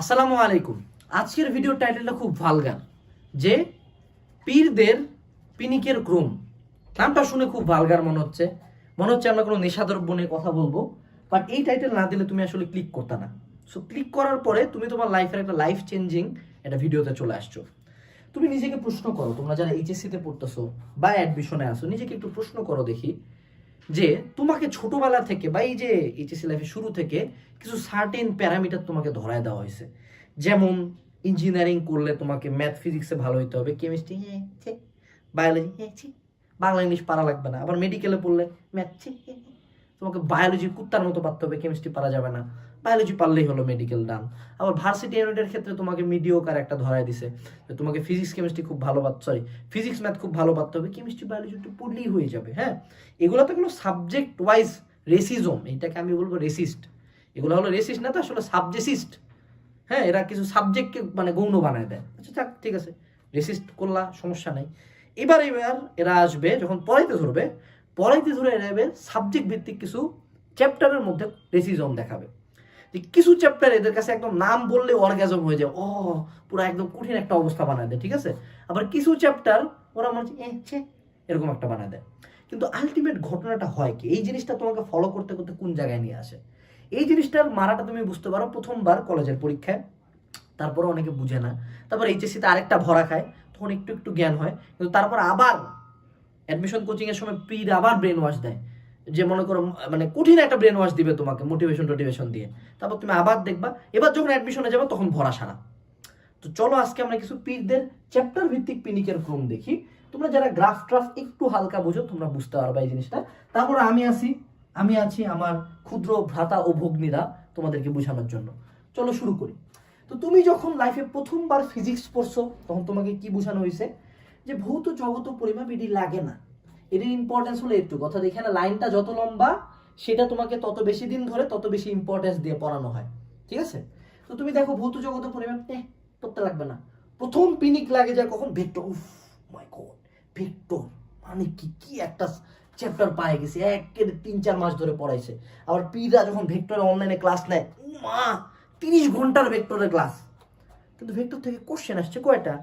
আসসালামু আলাইকুম। আজকের ভিডিও টাইটেলটা খুব ভালগার যে পীরদের পিনিকের ক্রম। নামটা শুনে খুব ভালগার মনে হচ্ছে। মনে হচ্ছে আমরা কোনো নেশাদ্রব্য নিয়ে কথা বলব। বাট এই টাইটেল না দিলে তুমি আসলে ক্লিক করতে না। সো ক্লিক করার পরে তুমি তোমার লাইফের একটা লাইফ চেঞ্জিং একটা ভিডিওতে চলে আসছো। তুমি নিজেকে প্রশ্ন করো। তোমরা যারা এইচএসসিতে পড়তেছো বা অ্যাডমিশনে আসো নিজেকে একটু প্রশ্ন করো দেখি। যে তোমাকে ছোটবেলা থেকে বা এই যে এইচএসসি লাইফে শুরু থেকে কিছু সার্টেন প্যারামিটার তোমাকে ধরায় দেওয়া হয়েছে। যেমন ইঞ্জিনিয়ারিং করলে তোমাকে ম্যাথ ফিজিক্সে ভালো হইতে হবে কেমিস্ট্রি বায়োলজি বাংলা ইংলিশ পারা লাগবে না। আবার মেডিকেলে পড়লে ম্যাথ তোমাকে বায়োলজি কুত্তার মতো পারতে হবে কেমিস্ট্রি পারা যাবে না। বায়োলজি পারলেই হলো মেডিকেল ডান আবার ভার্সিটি ইউনিটের ক্ষেত্রে তোমাকে মিডিওকার একটা ধরায় দিছে। তোমাকে ফিজিক্স কেমিস্ট্রি খুব ভালো পাত সরি ফিজিক্স ম্যাথ খুব ভালো পারতে হবে কেমিস্ট্রি বায়োলজি একটু পড়লেই হয়ে যাবে হ্যাঁ? এগুলো তো কোনো সাবজেক্ট ওয়াইজ রেসিজম এইটাকে আমি বলব রেসিস্ট এগুলো হলো রেসিস্ট না, তো আসলে সাবজেসিস্ট হ্যাঁ? এরা কিছু সাবজেক্টকে মানে গৌণ বানায় দেয়। আচ্ছা থাক, ঠিক আছে। রেসিস্ট করলা, সমস্যা নাই। এবার এবার এরা আসবে, যখন পড়াইতে ধরবে পড়াইতে ধরে এরা সাবজেক্ট ভিত্তিক কিছু চ্যাপ্টারের মধ্যে রেসিজম দেখাবে। যে কিছু চ্যাপ্টার এদের কাছে একদম নাম বললে অর্গাজম হয়ে যায়। ও পুরো একদম কঠিন একটা অবস্থা বানায় দেয় ঠিক আছে? আবার কিছু চ্যাপ্টার ওরা মনে হচ্ছে "এ, এরকম একটা বানায় দেয়। কিন্তু আলটিমেট ঘটনাটা হয় কি? এই জিনিসটা তোমাকে ফলো করতে করতে কোন জায়গায় নিয়ে আসে? এই জিনিসটার মারাটা তুমি বুঝতে পারো প্রথমবার কলেজের পরীক্ষায়। তারপরে অনেকে বুঝে না। তারপর এইচএসসিতে আরেকটা ভরা খায় তখন একটু একটু জ্ঞান হয়। কিন্তু তারপর আবার অ্যাডমিশন কোচিং এর সময় পিড আবার ব্রেন ওয়াশ দেয়। যে মনে করো মানে কঠিন একটা ব্রেন ওয়াশ দিবে তোমাকে মোটিভেশন টোটিভেশন দিয়ে। তারপর তুমি আবার দেখবা, এবার যখন অ্যাডমিশনে যাবে, তখন ভরা সারা। তো চলো আজকে আমরা কিছু পীরদের চ্যাপ্টার ভিত্তিক পিনিকের ক্রম দেখি। তোমরা যারা গ্রাফ ট্রাফ একটু হালকা বোঝো, তোমরা বুঝতে পারবা এই জিনিসটা। তারপর আমি আছি আমি আছি আমার ক্ষুদ্র ভ্রাতা ও ভগ্নীরা তোমাদেরকে বোঝানোর জন্য। চলো শুরু করি। তো তুমি যখন লাইফে প্রথমবার ফিজিক্স পড়ছো, তখন তোমাকে কি বোঝানো হয়েছে যে ভৌত জগত পরিমাপ এটি লাগে না। এটির ইম্পর্টেন্স হলো একটু কথা দেখে না লাইনটা যত লম্বা, সেটা তোমাকে তত বেশি দিন ধরে তত বেশি ইম্পর্টেন্স দিয়ে পড়ানো হয়। ঠিক আছে? তো তুমি দেখো, ভৌত জগত পরিমাপ এ করতে লাগবে না। প্রথম পিনিক লাগে যায় কখন? ভেক্টর, উফ মাই গড ভেক্টর মানে কি কি একটা চ্যাপ্টার পায়ে গেছে। একের তিন চার মাস ধরে পড়াইছে। আবার পিরা যখন ভেক্টরে অনলাইনে ক্লাস নেয় মা তিরিশ ঘণ্টার ভেক্টরের ক্লাস কিন্তু ভেক্টর থেকে কোশ্চেন আসছে কয়টা?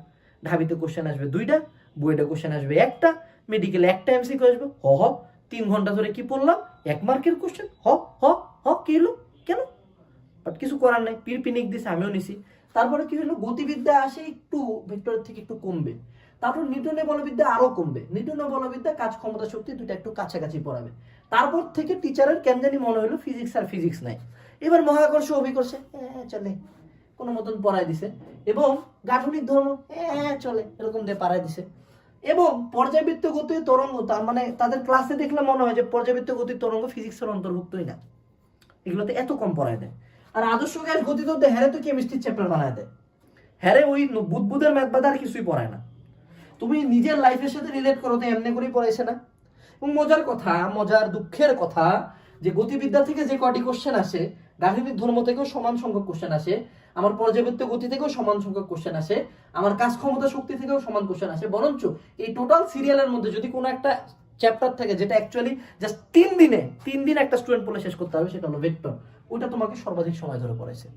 ঢাবিতে কোশ্চেন আসবে দুইটা, বুয়েটে কোশ্চেন আসবে একটা মেডিকেলে একটা এমসিকিউ আসবে। হ হ, তিন ঘণ্টা ধরে কি পড়লাম? এক মার্কের কোশ্চেন হ হ হ, কি হলো কেন? বাট কিছু করার নাই পির পিনিক দিছে, আমিও নিছি। তারপরে কি হলো? গতিবিদ্যা আসে একটু ভেক্টরের থেকে একটু কমবে। তারপর নিউটনের বলবিদ্যা আরও কমবে। নিউটনের বলবিদ্যা কাজ ক্ষমতা শক্তি দুটো একটু কাছাকাছি পড়াবে। তারপর থেকে টিচারের কেন জানি মনে হলো ফিজিক্স আর ফিজিক্স নাই। এবার মহাকর্ষ অভিকর্ষে হ্যাঁ চলে। কোনো মতন পড়ায় দিছে। এবং গাঠনিক ধর্ম হ্যাঁ চলে। এরকম দিয়ে পাড়ায় দিছে। এবং পর্যাবৃত্ত গতি তরঙ্গ, তার মানে তাদের ক্লাসে দেখলে মনে হয় যে পর্যাবৃত্ত গতির তরঙ্গ ফিজিক্সের অন্তর্ভুক্তই না। এগুলোতে এত কম পড়ায় দেয়। আর আদর্শ গ্যাস গতি তো হ্যারে তো কেমিস্ট্রির চ্যাপ্টার বানায় দেয়। হ্যারে ওই বুদবুদের ম্যাথ বাদে আর কিছুই পড়ায় না। তুমি নিজের লাইফের সাথে রিলেট করো তো, এমনি করেই পড়াইছে না। এবং মজার কথা, মজার দুঃখের কথা, যে গতিবিদ্যা থেকে যে কটি কোশ্চেন আসে গাণিতিক ধর্ম থেকেও সমান সংখ্যক কোশ্চেন আসে, আমার পর্যাবৃত্ত গতি থেকেও সমান সংখ্যক কোশ্চেন আসে, আমার কাজ ক্ষমতা শক্তি থেকেও সমান কোশ্চেন আসে। বরঞ্চ এই টোটাল সিরিয়ালের মধ্যে যদি কোনো একটা চ্যাপ্টার থাকে যেটা অ্যাকচুয়ালি জাস্ট তিন দিনে, তিন দিন একটা স্টুডেন্ট পড়লে শেষ করতে হবে, সেটা হলো ভেক্টর ওইটা তোমাকে সর্বাধিক সময় ধরে পড়াইছে।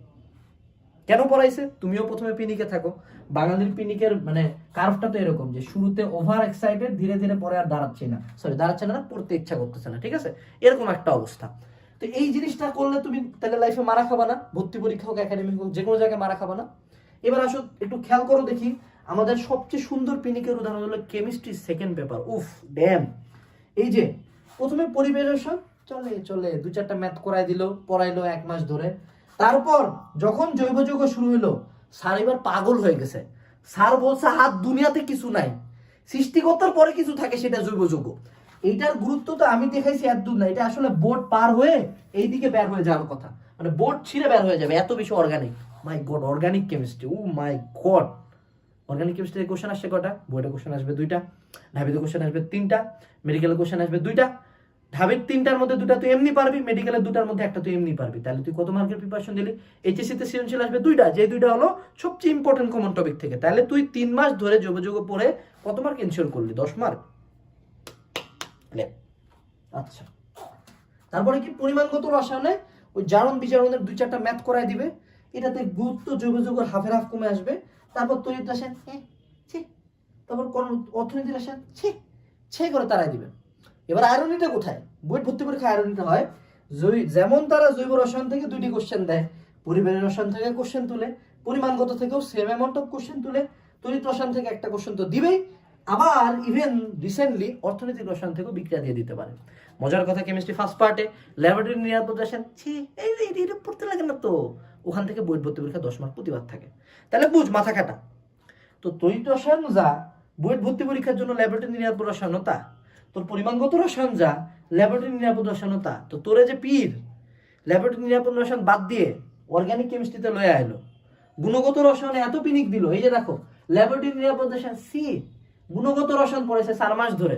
কেন পড়াইছে? তুমিও প্রথমে পিনিকে থাকো। বাঙালির পিনিকের মানে কার্ভটা তো এরকম যে শুরুতে ওভার এক্সাইটেড ধীরে ধীরে পরে আর দাঁড়াচ্ছে না। সরি দাঁড়াচ্ছে না, পড়তে ইচ্ছা করতেছে না, ঠিক আছে? এরকম একটা অবস্থা। তো এই জিনিসটা করলে তুমি তাহলে লাইফে মারা খাবা না, ভর্তি পরীক্ষা হোক একাডেমিক হোক যে কোনো জায়গায় মারা খাবা না। এবার আসো, একটু খেয়াল করো দেখি, আমাদের সবচেয়ে সুন্দর পিনিকের উদাহরণ হলো কেমিস্ট্রি সেকেন্ড পেপার উফ ড্যাম এই যে, প্রথমে পরিবেশন চলে চলে, দু চারটা ম্যাথ করাই দিল, পড়াইলো এক মাস ধরে। তারপর যখন জৈব যৌগ শুরু হলো স্যার এবার পাগল হয়ে গেছে। স্যার বলছে হাত দুনিয়াতে কিছু নাই। সৃষ্টিকর্তার পরে কিছু থাকে, সেটা জৈব যৌগ। এইটার গুরুত্ব তো আমি দেখাইছি এত দূর না। এটা আসলে বোর্ড পার হয়ে এইদিকে বের হয়ে যাওয়ার কথা। মানে বোর্ড ছিঁড়ে বের হয়ে যাবে, এত বেশি organic my god organic chemistry oh my god organic কেমিস্ট্রিতে question আসছে কটা? বোর্ডে কোশ্চেন আসবে দুইটা ঢাবিতে কোশ্চেন আসবে তিনটা মেডিকেলে কোশ্চেন আসবে দুইটা। ঢাবির তিনটার মধ্যে দুটা তুই এমনি পারবি মেডিকেলের দুটার মধ্যে একটা তুই এমনি পারবি। তাহলে তুই কত মার্কের প্রিপারেশন দিলি? এইচএসসি তে সৃজনশীল আসবে দুইটা। যে দুইটা হলো সবচেয়ে ইম্পর্টেন্ট কমন টপিক থেকে। তাহলে তুই তিন মাস ধরে যোগাযোগ পড়ে কত মার্ক এনশিওর করলি? দশ মার্ক আচ্ছা। তারপরে কি পরিমাণগত রসায়নে ওই জারণ বিজারণের দুই চারটা ম্যাথ করাই দিবে। এটাতে গুরুত্ব যোগ যোগ হাফের হাফ কমে আসবে। তারপর তড়িৎ রাসায়ন ছি। তারপর কোন অর্থনীতি রাসায়ন, ছি। ছে করে তারাই দিবে। এবার আয়রনিটা কোথায়? বই ভর্তি পরীক্ষা আয়রনিটা হয়। যেমন তারা জৈব রসায়ন থেকে দুইটি কোশ্চেন দেয়। পরিবারের রসায়ন থেকে কোশ্চেন তুলে। পরিমাণগত থেকেও সেম অ্যামাউন্ট অফ কোশ্চেন তুলে। তড়িৎ রসায়ন থেকে একটা কোশ্চেন তো দিবেই। আবার ইভেন রিসেন্টলি অর্থনৈতিক রসায়ন থেকেও বিক্রিয়া দিয়ে দিতে পারে। মজার কথা কেমিস্ট্রি ফার্স্ট পার্টে ল্যাবরেটরি নিরাপদ রসায়ন ছি এটা- পড়তে লাগে না তো। ওখান থেকে বই ভর্তি পরীক্ষা দশ মার্ক প্রতিবাদ থাকে। তাহলে বুঝ, মাথা কাটা তো তড়িৎ রসায়ন যা বইয়ের ভর্তি পরীক্ষার জন্য ল্যাবরেটরি নিরাপদ রসায়নতা তোর পরিমাণগত রসায়ন যা ল্যাবরেটরি নিরাপদ রসায়নতা তো? তোরে যে পীর ল্যাবরেটরি নিরাপদ রসায়ন বাদ দিয়ে অর্গানিক কেমিস্ট্রিতে লয়ে আইলো। গুণগত রসায়নে এত পিনিক দিল। এই যে দেখো ল্যাবরেটরি নিরাপদ রসায়ন সি গুণগত রসায়ন পড়েছে চার মাস ধরে।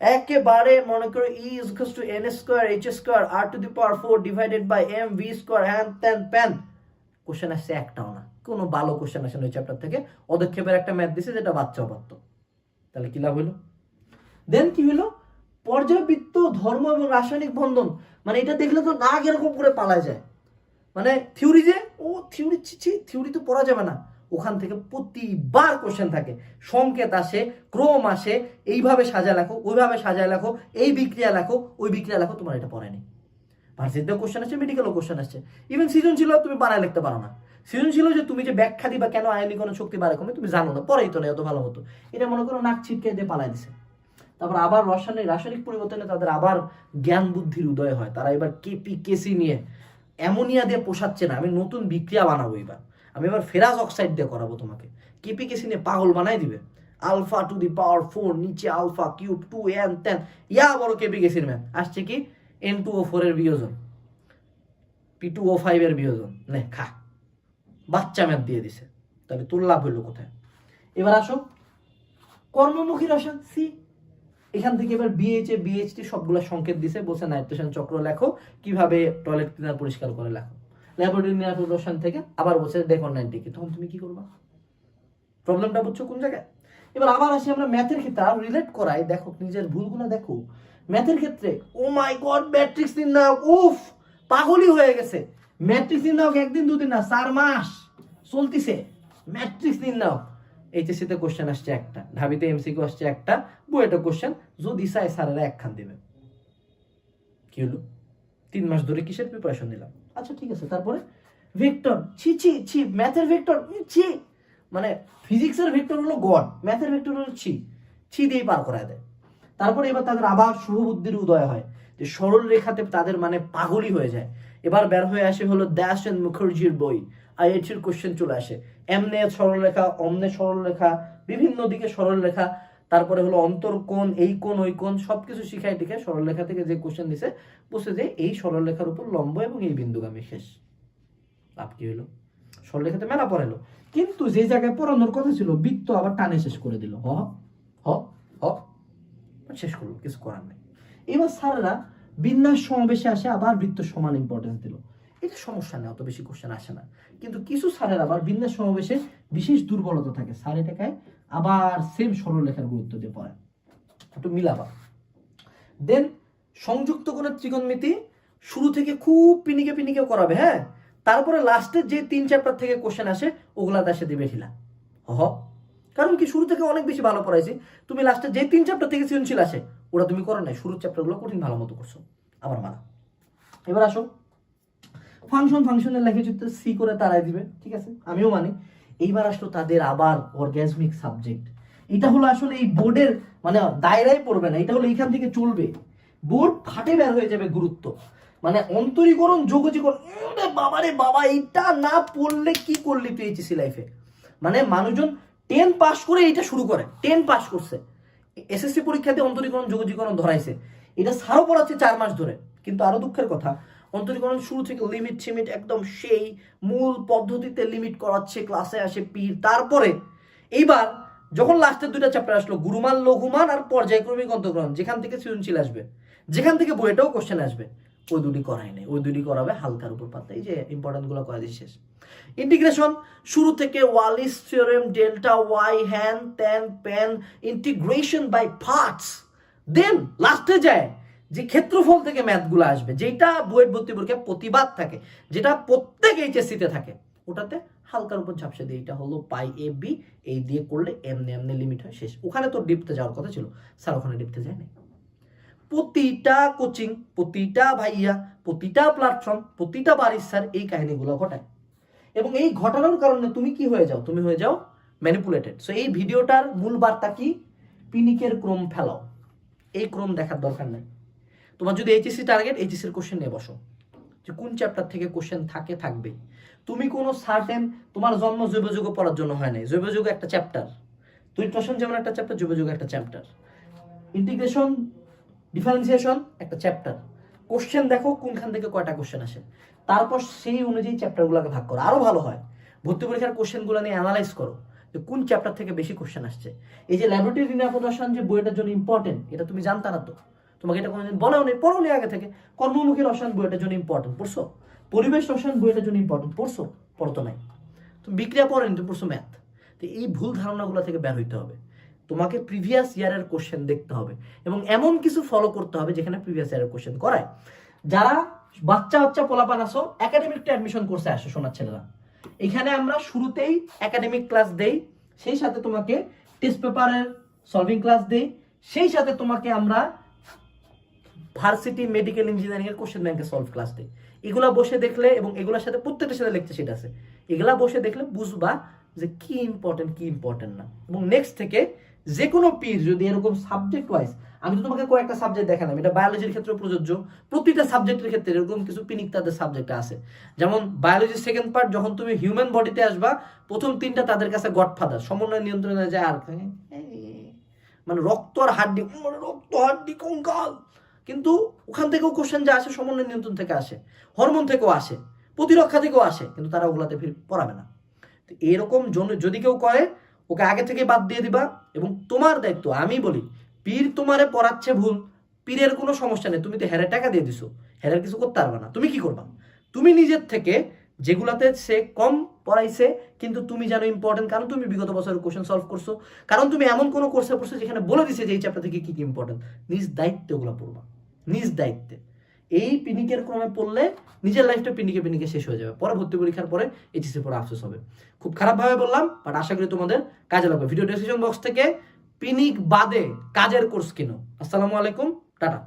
একেবারে মনে করো E is to N square H square R to the power four divided by M V square হ্যান ত্যান প্যান কোশ্চেন আসছে একটাও না। কোনো ভালো কোশ্চেন আসে না ওই চ্যাপ্টার থেকে। অদক্ষেপের একটা ম্যাথ দিছে যেটা বাচ্চাও পারতো তাহলে কি লাভ হইল? দেন কি হলো পর্যাবৃত্ত ধর্ম এবং রাসায়নিক বন্ধন। মানে এটা দেখলে তো নাক এরকম করে পালা যায়। মানে থিওরি যে, ও থিওরি ছি থিওরি তো পড়া যাবে না। ওখান থেকে প্রতিবার কোশ্চেন থাকে। সংকেত আসে, ক্রম আসে, এইভাবে সাজা লেখো, ওইভাবে সাজায় লেখো, এই বিক্রিয়া লেখো, ওই বিক্রিয়া লেখো, তোমার এটা পড়েনি। ভার্সিটিতেও কোশ্চেন আসছে মেডিকেলও কোশ্চেন আসছে ইভেন সৃজনশীল তুমি বানায় লিখতে পারো না। সৃজনশীল যে তুমি যে ব্যাখ্যা দিবা, কেন আয়নীকরণ শক্তি বাড়ে কমে, তুমি জানো না পরেই তো না, এত ভালো হতো এটা মনে করো নাক ছিটকে দিয়ে পালাই দিছে। তারপর আবার রাসায়নিক রাসায়নিক পরিবর্তনে তাদের আবার জ্ঞান বুদ্ধির উদয় হয়। তারা এবার কেপি, কেসি নিয়ে অ্যামোনিয়া দিয়ে পোষাচ্ছে না। আমি নতুন বিক্রিয়া বানাবো এবার। আমি এবার ফেরাজ অক্সাইড দিয়ে করাবো তোমাকে। কেপি কেসি নিয়ে পাগল বানাই দিবে। Alpha to the power four, নিচে alpha cube, two N, ten. ইয়া বড় কেপি কেসির ম্যাম আসছে কি? এন টু ও ফোর এর বিয়োজন। পি টু ও ফাইভ এর বিয়োজন। নে, খা। বাচ্চা ম্যাথ দিয়ে দিছে। তাহলে তোর লাভ হইল কোথায়? এবার আসো। কর্মমুখী রসায়ন, সি। এখান থেকে এবার বিএইচ এ বিএইচটি সবগুলো সংকেত দিছে। বলছে নাইট্রোজেন চক্র লেখো। কীভাবে টয়লেট ক্লিনার পরিষ্কার করে লেখো। ল্যাবরেটরি নিরাপদ রসায়ন থেকে আবার বলছে নাইনটি কি তখন তুমি কি করবা? প্রবলেমটা বুঝছ কোন জায়গায়? এবার আবার আসি আমরা ম্যাথের ক্ষেত্রে, আর রিলেট করাই। দেখো, নিজের ভুলগুলো দেখো। ম্যাথের ক্ষেত্রে ও মাই গড ম্যাট্রিক্স নির্ণায়ক, উফ, পাগলই হয়ে গেছে। ম্যাট্রিক্স নির্ণায়ক একদিন, দুদিন না, চার মাস চলতিছে। ম্যাট্রিক্স নির্ণায়ক। এইচএসসি তে কোশ্চেন আসছে একটা, ঢাবিতে এমসিকিউ আসছে একটা, বুয়েটা কোশ্চেন যদি চাই স্যারেরা একখান দেবে। কি হলো? তিন মাস ধরে কিসের প্রিপারেশন নিলাম? আচ্ছা ঠিক আছে। তারপরে ভেক্টর ছি ছি ছি ম্যাথের ভেক্টর ছি। মানে ফিজিক্সের ভেক্টর হলো গড ম্যাথের ভেক্টর হলো ছি। ছি দিয়েই পার করায় দেয়। তারপরে এবার তাদের আবার শুভ বুদ্ধির উদয় হয়, যে সরল রেখাতে তাদের মানে পাগলই হয়ে যায়। এবার বের হয়ে আসে হলো দ্যাশ এন্ড মুখার্জির বই। আইএইচের কোশ্চেন চলে আসে। এমনে সরল রেখা অমনে সরল রেখা বিভিন্ন দিকে সরল রেখা তারপরে হলো অন্তর কোণ, এই কোণ, ওই কোণ, সবকিছু শিখাই টিকে সরল রেখা থেকে যে কোশ্চেন দিছে, বুঝছে যে এই সরল রেখার উপর লম্ব এবং এই বিন্দুগামী শেষ। লাভ কি হলো? সরল রেখাতে মেলা পড়ালো কিন্তু যে জায়গায় পড়ানোর কথা ছিল, বৃত্ত আবার টানে শেষ করে দিল। হ হ হ, শেষ করল, কিছু করার নেই। এবার স্যাররা বিন্যাস সমাবেশে আসে, আবার বৃত্ত সমান ইম্পর্টেন্স দিল। এটা সমস্যা নেই, অত বেশি কোশ্চেন আসে না। কিন্তু কিছু স্যারের আবার বিন্যাস সমাবেশে বিশেষ দুর্বলতা থাকে। স্যার এটাকে আবার সেম সরলরেখার গুরুত্ব দিয়ে পড়ায় একটু মিলাবা। দেন সংযুক্ত কোণের ত্রিকোণমিতি শুরু থেকে খুব পিনিকে পিনিকে করাবে হ্যাঁ? তারপরে লাস্টের যে তিন চ্যাপ্টার থেকে কোশ্চেন আসে, ওগুলা দেশে দিবে ঢিলা হ কারণ কি, শুরু থেকে অনেক বেশি ভালো পড়াইছি। তুমি লাস্টে যে তিন চ্যাপ্টার থেকে সৃজনশীল আসে ওরা তুমি করো নাই। শুরুর চ্যাপ্টারগুলো কঠিন ভালো মতো করছ। আবার মানা এবার আসো। ফাংশন ফাংশনের লেখে চিত্র সি করে তারাই দিবে, ঠিক আছে? আমিও মানি। এইবার আসলো তাদের আবার অর্গ্যাজমিক সাবজেক্ট এটা হলো আসলে এই বোর্ডের মানে দায়রাই পড়বে না, এটা হলো এইখান থেকে চলবে। বোর্ড ফাটে বের হয়ে যাবে গুরুত্ব। মানে অন্তরীকরণ যোগজীকরণ বাবারে বাবা এটা না পড়লে কি করলি তুই লাইফে মানে মানুষজন টেন পাস করে এটা শুরু করে টেন পাস করছে। এসএসসি পরীক্ষাতে অন্তরীকরণ যোগজীকরণ ধরাইছে। এটা সারও পড়াচ্ছে চার মাস ধরে। কিন্তু আরও দুঃখের কথা অন্তরীকরণ শুরু থেকে লিমিট সিমিট একদম সেই মূল পদ্ধতিতে লিমিট করাচ্ছে ক্লাসে আসে পীর। তারপরে এইবার যখন লাস্টের দুইটা চ্যাপ্টার আসলো, গুরুমান, লঘুমান আর পর্যায়ক্রমিক অন্তর্গ্রহণ, যেখান থেকে সৃজনশীল আসবে, যেখান থেকে বইটাও কোশ্চেন আসবে, ওই দুটি করাই নেই, ওই দুটি করাবে হালকার উপর পাতা এই যে ইম্পর্টেন্টগুলো করা দিয়ে শেষ। ইন্টিগ্রেশন শুরু থেকে ওয়ালিস থিওরেম ডেল্টা ওয়াই হ্যান ত্যান প্যান ইন্টিগ্রেশন বাই পার্টস দেন লাস্টে যায় যে ক্ষেত্রফল থেকে ম্যাথগুলো আসবে যেটা বুয়েট ভর্তি পরীক্ষায় প্রতিবাদ থাকে, যেটা প্রত্যেক এইচএসসিতে থাকে, ওটাতে হালকার উপর ঝাপসে দিয়ে এটা হলো পাই এ বি এই দিয়ে করলে এমনি এমনি লিমিট হয় শেষ। ওখানে তো ডিপতে যাওয়ার কথা ছিল, স্যার ওখানে ডিপতে যায় নাই প্রতিটা কোচিং, প্রতিটা ভাইয়া, প্রতিটা প্ল্যাটফর্ম প্রতিটা বাড়ির স্যার এই কাহিনীগুলো ঘটায়। এবং এই ঘটানোর কারণে তুমি কি হয়ে যাও? তুমি হয়ে যাও ম্যানিপুলেটেড সো এই ভিডিওটার মূল বার্তা কি? পিনিকের ক্রম ফেলাও। এই ক্রম দেখার দরকার নাই। তোমার যদি এইচএসসি টার্গেট এইচএসসির কোশ্চেন নিয়ে বসো। যে কোন চ্যাপ্টার থেকে কোশ্চেন থাকে, থাকবে। তুমি কোনো সার্টেন তোমার জন্ম জৈবযুগ পড়ার জন্য হয় নাই। জৈবযুগ একটা চ্যাপ্টার তুই ট্রিটমেশন যেমন একটা চ্যাপ্টার জৈবযুগ একটা চ্যাপ্টার ইন্টিগ্রেশন ডিফারেন্সিয়েশন একটা চ্যাপ্টার কোশ্চেন দেখো কোনখান থেকে কয়টা কোশ্চেন আসে। তারপর সেই অনুযায়ী চ্যাপ্টারগুলোকে ভাগ করো। আরও ভালো হয়। ভর্তি পরীক্ষার কোশ্চেনগুলো নিয়ে অ্যানালাইজ করো যে কোন চ্যাপ্টার থেকে বেশি কোশ্চেন আসছে। এই যে ল্যাবরেটরি রিনাপোদাসন যে বইটার জন্য ইম্পর্টেন্ট এটা তুমি জানতা না তো। তোমাকে এটা কোনোদিন বলেও নেই পড়ো নেই আগে থেকে। কর্মমুখী রসায়ন বইটার জন্য ইম্পর্টেন্ট পড়ছো? পরিবেশ রসায়ন বইটার জন্য ইম্পর্টেন্ট পড়ছো? পড়তো নাই। তুমি বিক্রিয়া পড়েনি তুমি পড়ছো ম্যাথ তো এই ভুল ধারণাগুলো থেকে বের হইতে হবে। তোমাকে প্রিভিয়াস ইয়ারের কোশ্চেন দেখতে হবে এবং এমন কিছু ফলো করতে হবে যেখানে প্রিভিয়াস ইয়ারের কোশ্চেন করায়। যারা বাচ্চা বাচ্চা পোলাপান আসো একাডেমিক অ্যাডমিশন কোর্সে আসো, শোনার ছেলেরা। এখানে আমরা শুরুতেই একাডেমিক ক্লাস দেই, সেই সাথে তোমাকে টেস্ট পেপারের সলভিং ক্লাস দেই, সেই সাথে তোমাকে আমরা ভার্সিটি মেডিকেল ইঞ্জিনিয়ারিং এর কোশ্চেন ব্যাংকে সলভ ক্লাস দেই এগুলা বসে দেখলে এবং এগুলোর সাথে প্রত্যেকটার সাথে লেকচার শিট আছে। এগুলা বসে দেখলে বুঝবা যে কি ইম্পর্টেন্ট কি ইম্পর্টেন্ট না। এবং নেক্সট থেকে যে কোনো পিস যদি এরকম সাবজেক্ট ওয়াইজ আমি তো তোমাকে কয়েকটা সাবজেক্ট দেখালাম। এটা বায়োলজির ক্ষেত্রে প্রযোজ্য। প্রতিটা সাবজেক্টের ক্ষেত্রে এরকম কিছু পিনিক তাদের সাবজেক্ট আছে। যেমন বায়োলজির সেকেন্ড পার্ট যখন তুমি হিউম্যান বডিতে আসবা, প্রথম তিনটা তাদের কাছে গডফাদার সমন্বয় নিয়ন্ত্রণে যায় আর মানে রক্ত আর হাড্ডি রক্ত, হাড্ডি, কঙ্কাল। কিন্তু ওখান থেকেও কোশ্চেন যা আসে, সমন্বয় নিয়ন্ত্রণ থেকে আসে, হরমোন থেকেও আসে, প্রতিরক্ষা থেকেও আসে, কিন্তু তারা ওগুলাতে ফির পড়াবে না। তো এরকম যদি কেউ করে, ওকে আগে থেকে বাদ দিয়ে দিবা এবং তোমার দায়িত্ব, আমি বলি, পীর তোমারে পড়াচ্ছে ভুল, পীরের কোনো সমস্যা নেই, তুমি তো হেরে টাকা দিয়ে দিছো, হেরের কিছু করতে পারবে না, তুমি কি করবা? তুমি নিজের থেকে যেগুলাতে সে কম পড়াইছে, কিন্তু তুমি জানো ইম্পর্টেন্ট কারণ তুমি বিগত বছরের কোশ্চেন সলভ করছ, কারণ তুমি এমন কোনো কোর্সে পড়ছো যেখানে বলে দিছে যে এই চ্যাপ্টার থেকে কি কি ইম্পর্টেন্ট নিজ দায়িত্বে ওগুলো পড়বা। নিজ দায়িত্বে। এই পিনিকের ক্রমে পড়লে নিজের লাইফটা পিনিকে পিনিকে শেষ হয়ে যাবে। পরে ভর্তি পরীক্ষার পরে এইচএসসি পরে আফসোস হবে। খুব খারাপভাবে বললাম বাট আশা করি তোমাদের কাজে লাগবে। ভিডিও ডেসক্রিপশন বক্স থেকে পিনিক বাদে কাজের কোর্স কিনো। আসসালামু আলাইকুম, টাটা।